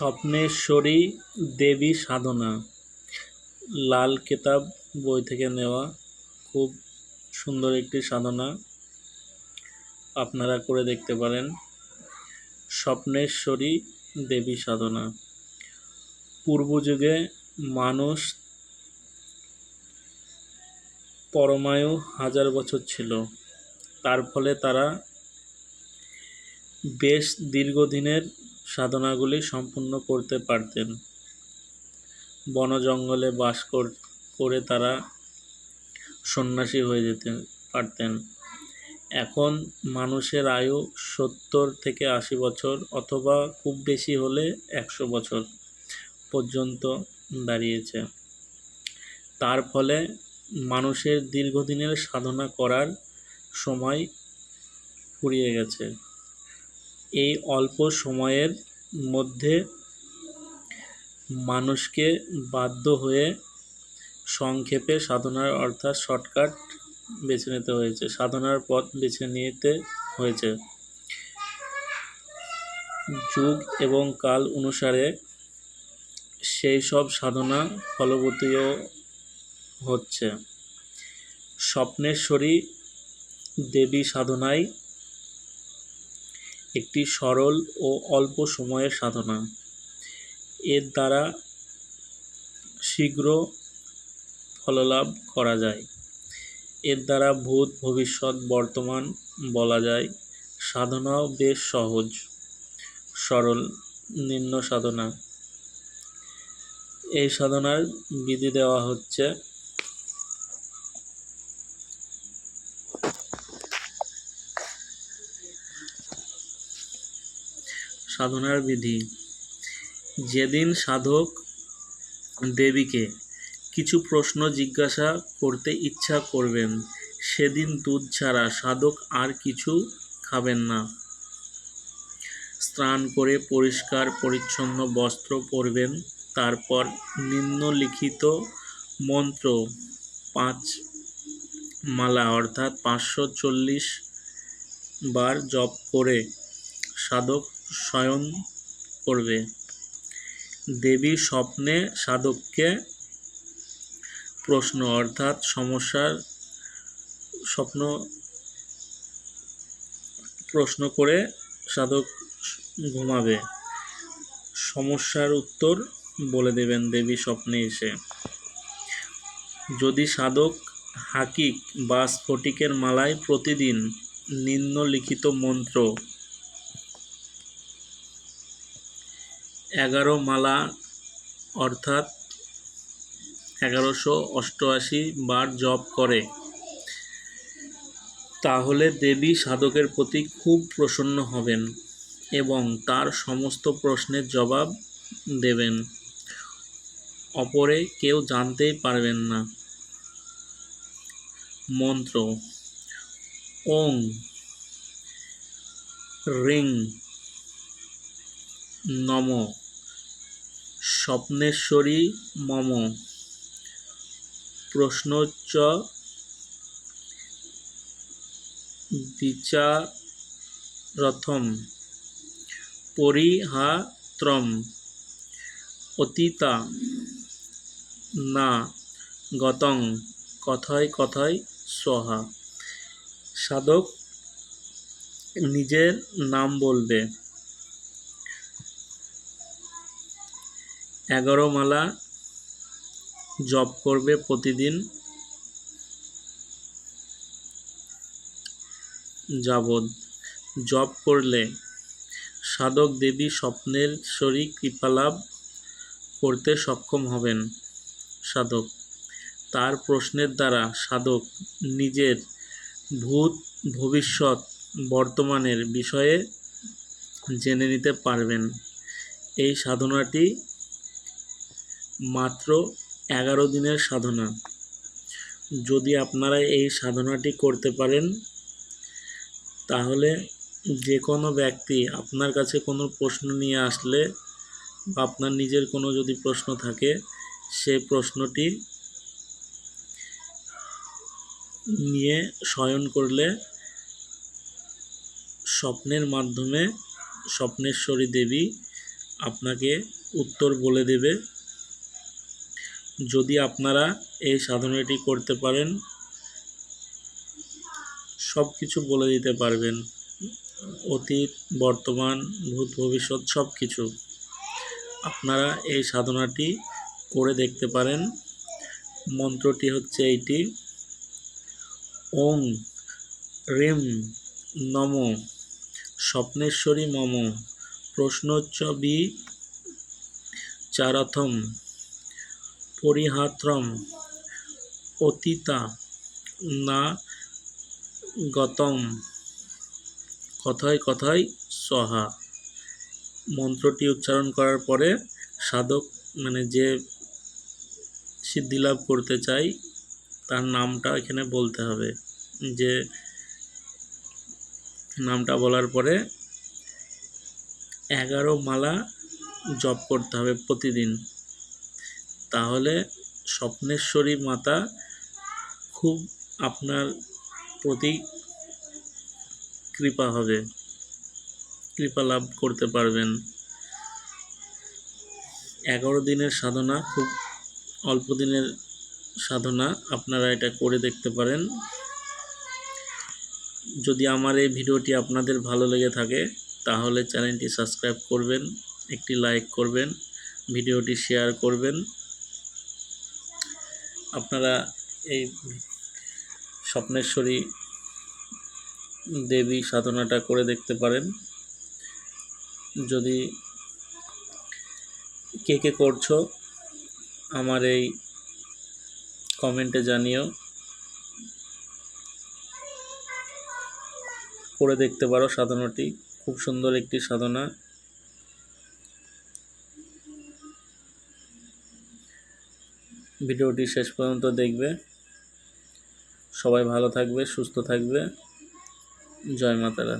স্বপ্নেশ্বরী দেবী সাধনা। লাল কেতাব, বই থেকে নেওয়া। খুব সুন্দর একটি সাধনা। আপনারা করে দেখতে পারেন। স্বপ্নেশ্বরী দেবী সাধনা। পূর্বযুগে মানুষ পরমায়ু হাজার বছর ছিল। তার ফলে তারা বেশ দীর্ঘদিনের সাধনাগুলি সম্পূর্ণ করতে পারতেন। বন জঙ্গলে বাস কর- তারা সন্ন্যাসী হয়ে যেতে পারতেন। এখন মানুষের আয়ু সত্তর থেকে আশি বছর অথবা খুব বেশি হলে একশো বছর পর্যন্ত দাঁড়িয়েছে। তার ফলে মানুষের দীর্ঘদিনের সাধনা করার সময় ফুরিয়ে গেছে। এই অল্প সময়ের মধ্যে মানুষকে বাধ্য হয়ে সংক্ষেপে সাধনার অর্থাৎ শর্টকাট বেছে নিতে হয়েছে। সাধনার পথ বেছে নিতে হয়েছে। যুগ এবং কাল অনুসারে সেই সব সাধনা ফলবতীও হচ্ছে। স্বপ্নেশ্বরী দেবী সাধনায় একটি সরল ও অল্প সময়ের সাধনা। এর দ্বারা শীঘ্র ফললাভ করা যায়। এর দ্বারা ভূত ভবিষ্যৎ বর্তমান বলা যায়। সাধনাও বেশ সহজ, সরল, নিম্ন সাধনা। এই সাধনার বিধি দেওয়া হচ্ছে সাধনার বিধি। যেদিন সাধক দেবীকে কিছু প্রশ্ন জিজ্ঞাসা করতে ইচ্ছা করবেন, সেদিন দুধ ছাড়া সাধক আর কিছু খাবেন না। স্নান করে পরিষ্কার পরিচ্ছন্ন বস্ত্র পরবেন, তারপর নিম্নলিখিত মন্ত্র পাঁচ মালা অর্থাৎ পাঁচশো চল্লিশ বার জপ করে সাধক শয়ন করবে। দেবী স্বপ্নে সাধককে প্রশ্ন, অর্থাৎ সমস্যার স্বপ্ন প্রশ্ন করে সাধক ঘুমাবে। সমস্যার উত্তর বলে দেবেন দেবী স্বপ্নে এসে। যদি সাধক হাকিক বা স্ফটিকের মালায় প্রতিদিন নিম্নলিখিত মন্ত্র এগারো মালা, অর্থাৎ এগারোশো অষ্টআশি বার জপ করে। তাহলে দেবী সাধকের প্রতি খুব প্রসন্ন হবেন এবং তার সমস্ত প্রশ্নের জবাব দেবেন। অপরে কেউ জানতেই পারবেন না। মন্ত্র, ওং, রিং, নম। স্বপ্নেশ্বরী মম। প্রশ্নোচ্চ বিচারথম। পরিহাত্রম। অতীতা। না, গতং। কথায় কথায় সহা। সাধক নিজের নাম বলবে। এগারো মালা জপ করবে প্রতিদিন। যাবৎ জপ করলে সাধক দেবী স্বপ্নের শরী কৃপালাভ করতে সক্ষম হবেন সাধক। তার প্রশ্নের দ্বারা সাধক নিজের ভূত ভবিষ্যৎ বর্তমানের বিষয়ে জেনে নিতে পারবেন। এই সাধনাটি মাত্র এগারো দিনের সাধনা। যদি আপনারা এই সাধনাটি করতে পারেন, তাহলে যে কোনো ব্যক্তি আপনার কাছে কোনো প্রশ্ন নিয়ে আসলে বা আপনার নিজের কোনো যদি প্রশ্ন থাকে সেই প্রশ্নটি নিয়ে শয়ন করলে স্বপ্নের মাধ্যমে স্বপ্নেশ্বরী দেবী আপনাকে উত্তর বলে দেবে। যদি আপনারা এই সাধনাটি করতে পারেন সব কিছু বলে দিতে পারবেন। অতীত, বর্তমান, ভূত, ভবিষ্যৎ সব কিছু আপনারা এই সাধনাটি করে দেখতে পারেন। মন্ত্রটি হচ্ছে এইটি, ওং রিম নম স্বপ্নেশ্বরী মম প্রশ্নোচ্চ বি চারথম পরিহাত্রম অতীতা না গতম। কথায় কথায় সহা। মন্ত্রটি উচ্চারণ করার পরে সাধক মানে যে সিদ্ধি লাভ করতে চাই তার নামটা এখানে বলতে হবে। যে নামটা বলার পরে এগারো মালা জপ করতে হবে প্রতিদিন। তাহলে স্বপ্নেশ্বরী মাতা খুব আপনার প্রতি কৃপা হবে। কৃপা লাভ করতে পারবেন। এগারো দিনের সাধনা, খুব অল্প দিনের সাধনা, আপনারা এটা করে দেখতে পারেন। যদি আমার এই ভিডিওটি আপনাদের ভালো লেগে থাকে, তাহলে চ্যানেলটি সাবস্ক্রাইব করবেন, একটি লাইক করবেন, ভিডিওটি শেয়ার করবেন। আপনারা এই স্বপ্নেশ্বরী দেবী সাধনাটা করে দেখতে পারেন। যদি কে কে করছ, আমার এই কমেন্টে জানিও। করে দেখতে পারো সাধনাটি। খুব সুন্দর একটি সাধনা। ভিডিওটি শেষ পর্যন্ত দেখবে। সবাই ভালো থাকবে সুস্থ থাকবে। জয় মাতারা।